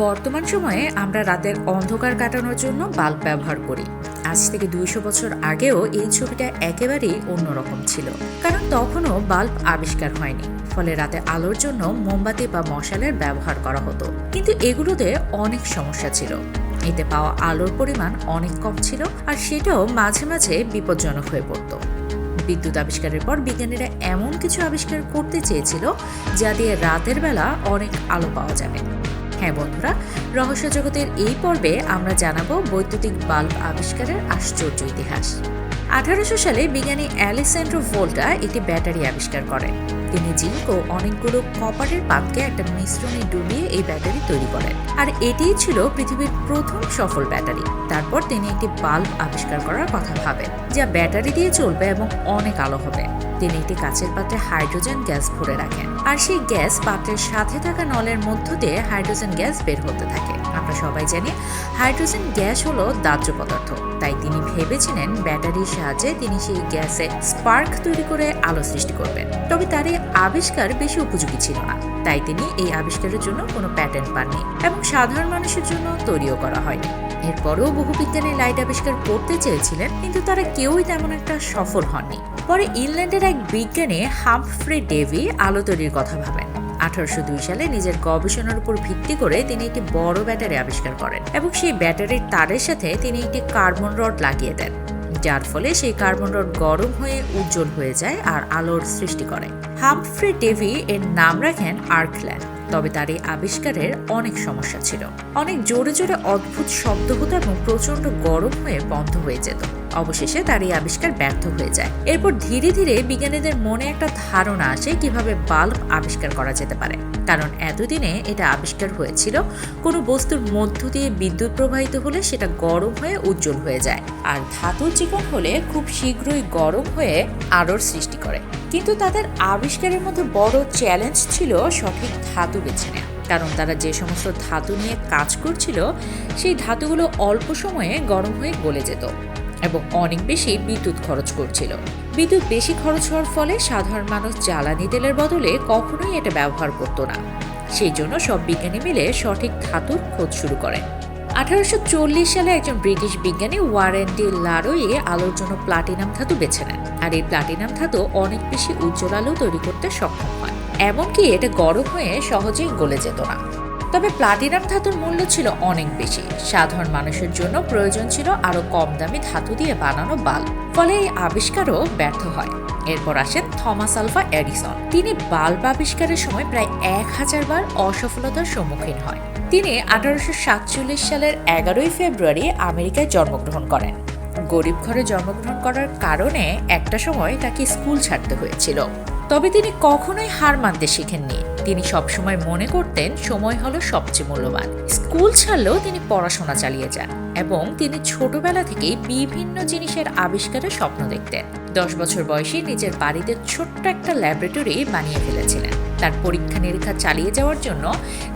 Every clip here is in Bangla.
বর্তমান সময়ে আমরা রাতের অন্ধকার কাটানোর জন্য বাল্ব ব্যবহার করি। আজ থেকে দুইশো বছর আগেও এই ছবিটা একেবারেই অন্যরকম ছিল। কারণ তখনও বাল্ব আবিষ্কার হয়নি। ফলে রাতে আলোর জন্য মোমবাতি বা মশালের ব্যবহার করা হতো। কিন্তু এগুলোতে অনেক সমস্যা ছিল। এতে পাওয়া আলোর পরিমাণ অনেক কম ছিল আর সেটাও মাঝে মাঝে বিপজ্জনক হয়ে পড়তো। বিদ্যুৎ আবিষ্কারের পর বিজ্ঞানীরা এমন কিছু আবিষ্কার করতে চেয়েছিল যা দিয়ে রাতের বেলা অনেক আলো পাওয়া যাবে। হ্যাঁ বন্ধুরা, রহস্য জগতের এই পর্বে আমরা জানাব বৈদ্যুতিক বাল্ব আবিষ্কারের আশ্চর্য ইতিহাস। আঠারোশো সালে বিজ্ঞানী অ্যালেসেন্ড্রো ভোল্টা একটি ব্যাটারি আবিষ্কার করেন। তিনি জিঙ্ক ও অনেকগুলো কপারের পাতকে একটা মিশ্রণে ডুবিয়ে এই ব্যাটারি তৈরি করেন। আর এটিই ছিল পৃথিবীর প্রথম সফল ব্যাটারি। তারপর তিনি একটি বাল্ব আবিষ্কার করার কথা ভাবেন, যা ব্যাটারি দিয়ে চলবে এবং অনেক আলো হবে। তিনি একটি কাচের পাত্রে হাইড্রোজেন গ্যাস ভরে রাখেন, আর সেই গ্যাস পাত্রের সাথে থাকা নলের মধ্য দিয়ে হাইড্রোজেন গ্যাস বের হতে থাকে। আমরা সবাই জানি হাইড্রোজেন গ্যাস হলো দাহ্য পদার্থ। তাই তিনি ভেবেছিলেন ব্যাটারির সাহায্যে তিনি সেই গ্যাসে স্পার্ক তৈরি করে আলো সৃষ্টি করবেন। তবে তার এই আবিষ্কার বেশি উপযোগী ছিল না। তাই তিনি এই আবিষ্কারের জন্য কোনো প্যাটেন্ট পাননি এবং সাধারণ মানুষের জন্য তৈরিও করা হয়নি। এরপরেও বহু বিজ্ঞানী লাইট আবিষ্কার করতে চেয়েছিলেন, কিন্তু তারা কেউই তেমন একটা সফল হননি। পরে ইংল্যান্ডের এক বিজ্ঞানী হামফ্রে ডেভি আলো তৈরির কথা ভাবেন। আঠারোশো দুই সালে নিজের গবেষণার উপর ভিত্তি করে তিনি একটি বড় ব্যাটারি আবিষ্কার করেন এবং সেই ব্যাটারির তারের সাথে তিনি একটি কার্বন রড লাগিয়ে দেন। যার ফলে সেই কার্বন রড গরম হয়ে উজ্জ্বল হয়ে যায় আর আলোর সৃষ্টি করে। হামফ্রে ডেভি এর নাম রাখেন আর্কল্যান্ড, তবে তার এই আবিষ্কারের অনেক সমস্যা ছিল। অনেক জোরে জোরে অদ্ভুত শব্দ হতো এবং প্রচণ্ড গরম হয়ে বন্ধ হয়ে যেত। অবশেষে তার এই আবিষ্কার ব্যর্থ হয়ে যায়। এরপর ধীরে ধীরে বিজ্ঞানীদের মনে একটা ধারণা আসে কীভাবে বাল্ব আবিষ্কার করা যেতে পারে। কারণ এতদিনে এটা আবিষ্কার হয়েছিল, কোনো বস্তুর মধ্য দিয়ে বিদ্যুৎ প্রবাহিত হলে সেটা গরম হয়ে উজ্জ্বল হয়ে যায়। আর ধাতু চিকন হলে খুব শীঘ্রই গরম হয়ে আলোর সৃষ্টি করে। কিন্তু তাদের আবিষ্কারের মধ্যে বড় চ্যালেঞ্জ ছিল সঠিক ধাতু বেছে নেওয়া কারণ তারা যে সমস্ত ধাতু নিয়ে কাজ করছিল, সেই ধাতুগুলো অল্প সময়ে গরম হয়ে গলে যেত। এবং অনেক বেশি বিদ্যুৎ খরচ করছিল। বিদ্যুৎ বেশি খরচ হওয়ার ফলে সাধারণ মানুষ জ্বালানি তেলের বদলে কখনোই এটা ব্যবহার করতো না। সেই জন্য সব বিজ্ঞানী মিলে সঠিক ধাতুর খোঁজ শুরু করেন। আঠারোশো চল্লিশ সালে একজন ব্রিটিশ বিজ্ঞানী ওয়ারেন ডি লারোয়ে আলোর জন্য প্লাটিনাম ধাতু বেছে নেন। আর এই প্লাটিনাম ধাতু অনেক বেশি উজ্জ্বল আলো তৈরি করতে সক্ষম হয়। এমনকি এটা গরম হয়ে সহজেই গলে যেত না। তবে প্লাটিনাম ধাতুর মূল্য ছিল অনেক বেশি। সাধারণ মানুষের জন্য প্রয়োজন ছিল আরও কম দামি ধাতু দিয়ে বানানো বাল্ব। ফলে এই আবিষ্কারও ব্যর্থ হয়। এরপর আসেন থমাস আলফা এডিসন। তিনি বাল্ব আবিষ্কারের সময় প্রায় এক হাজার বার অসফলতার সম্মুখীন হয়। তিনি আঠারোশো সাতচল্লিশ সালের এগারোই ফেব্রুয়ারি আমেরিকায় জন্মগ্রহণ করেন। গরিব ঘরে জন্মগ্রহণ করার কারণে একটা সময় তাকে স্কুল ছাড়তে হয়েছিল। তবে তিনি কখনোই হার মানতে শিখেননি। তিনি সবসময় মনে করতেন সময় হলো সবচেয়ে মূল্যবান। স্কুল ছাড়লেও তিনি পড়াশোনা চালিয়ে যান। এবং তিনি ছোটবেলা থেকেই বিভিন্ন জিনিসের আবিষ্কারের স্বপ্ন দেখতেন। দশ বছর বয়সে নিজের বাড়িতে ছোট্ট একটা ল্যাবরেটরি বানিয়ে ফেলেছিলেন। তার পরীক্ষা নিরীক্ষা চালিয়ে যাওয়ার জন্য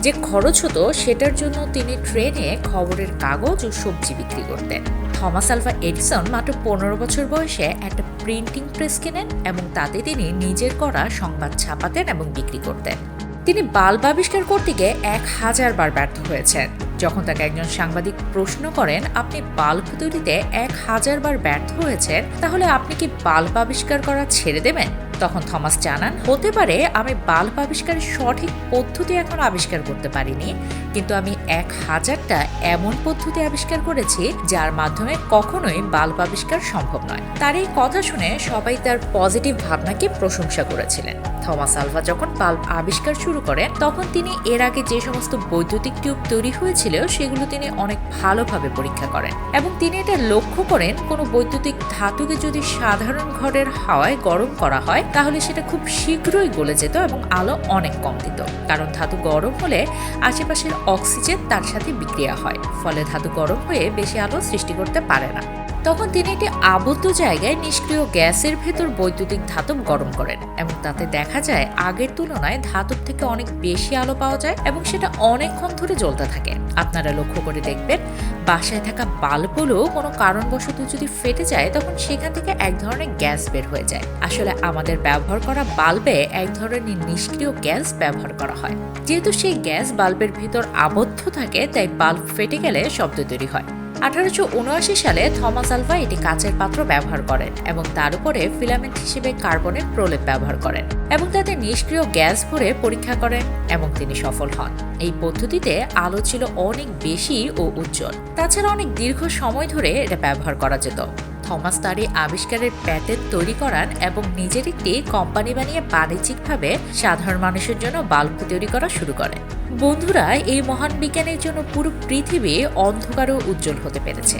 যে খরচ হতো, সেটার জন্য তিনি ট্রেনে খবরের কাগজ ও সবজি বিক্রি করতেন। থমাস আলফা এডিসন মাত্র পনেরো বছর বয়সে একটা প্রিন্টিং প্রেস কেনেন এবং তাতে তিনি নিজের করা সংবাদ ছাপাতেন এবং বিক্রি করতেন। তিনি বাল্ব আবিষ্কার করতে গিয়ে এক হাজার বার ব্যর্থ হয়েছেন। যখন তাকে একজন সাংবাদিক প্রশ্ন করেন, আপনি বাল্ব তৈরিতে এক হাজার বার ব্যর্থ হয়েছেন, তাহলে আপনি কি বাল্ব আবিষ্কার করা ছেড়ে দেবেন? তখন থমাস জানান, হতে পারে আমি বাল্ব আবিষ্কারের সঠিক পদ্ধতি এখন আবিষ্কার করতে পারিনি, কিন্তু আমি এক হাজারটা এমন পদ্ধতি আবিষ্কার করেছি যার মাধ্যমে কখনোই বাল্ব আবিষ্কার সম্ভব নয়। তার এই কথা শুনে সবাই তার পজিটিভ ভাবনাকে প্রশংসা করেছিলেন। থমাস আলভা যখন বাল্ব আবিষ্কার শুরু করেন, তখন তিনি এর আগে যে সমস্ত বৈদ্যুতিক টিউব তৈরি হয়েছিল, সেগুলো তিনি অনেক ভালোভাবে পরীক্ষা করেন এবং তিনি এটা লক্ষ্য করেন, কোনো বৈদ্যুতিক ধাতুকে যদি সাধারণ ঘরের হাওয়ায় গরম করা হয় তাহলে সেটা খুব শীঘ্রই গলে যেত এবং আলো অনেক কম দিত। কারণ ধাতু গরম হলে আশেপাশের অক্সিজেন তার সাথে বিক্রিয়া হয়। ফলে ধাতু গরম হয়ে বেশি আলো সৃষ্টি করতে পারে না। তখন তিনি একটি আবদ্ধ জায়গায় নিষ্ক্রিয় গ্যাসের ভেতর বৈদ্যুতিক ধাতব গরম করেন এবং তাতে দেখা যায় আগের তুলনায় ধাতব থেকে অনেক বেশি আলো পাওয়া যায় এবং সেটা অনেকক্ষণ ধরে জ্বলতে থাকে। আপনারা লক্ষ্য করে দেখবেন, বাসায় থাকা বাল্বগুলো কোনো কারণবশত যদি ফেটে যায়, তখন সেখান থেকে এক ধরনের গ্যাস বের হয়ে যায়। আসলে আমাদের ব্যবহার করা বাল্বে এক ধরনের নিষ্ক্রিয় গ্যাস ব্যবহার করা হয়। যেহেতু সেই গ্যাস বাল্বের ভিতর আবদ্ধ থাকে, তাই বাল্ব ফেটে গেলে শব্দ তৈরি হয়। আঠারোশো উনআশি সালে থমাস আলভা এটি কাচের পাত্র ব্যবহার করেন এবং তার উপরে ফিলামেন্ট হিসেবে কার্বনের প্রলেপ ব্যবহার করেন এবং তাতে নিষ্ক্রিয় গ্যাস ভরে পরীক্ষা করেন এবং তিনি সফল হন। এই পদ্ধতিতে আলো ছিল অনেক বেশি ও উজ্জ্বল। তাছাড়া অনেক দীর্ঘ সময় ধরে এটা ব্যবহার করা যেত। থমাস তার এই আবিষ্কারের প্যাটেন্ট তৈরি করান এবং নিজের একটি কোম্পানি বানিয়ে বাণিজ্যিকভাবে সাধারণ মানুষের জন্য বাল্ব তৈরি করা শুরু করেন বন্ধুরা, এই মহান বিজ্ঞানের জন্য পুরো পৃথিবী অন্ধকারও উজ্জ্বল হতে পেরেছে।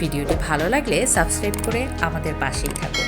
ভিডিওটি ভালো লাগলে সাবস্ক্রাইব করে আমাদের পাশেই থাকুন।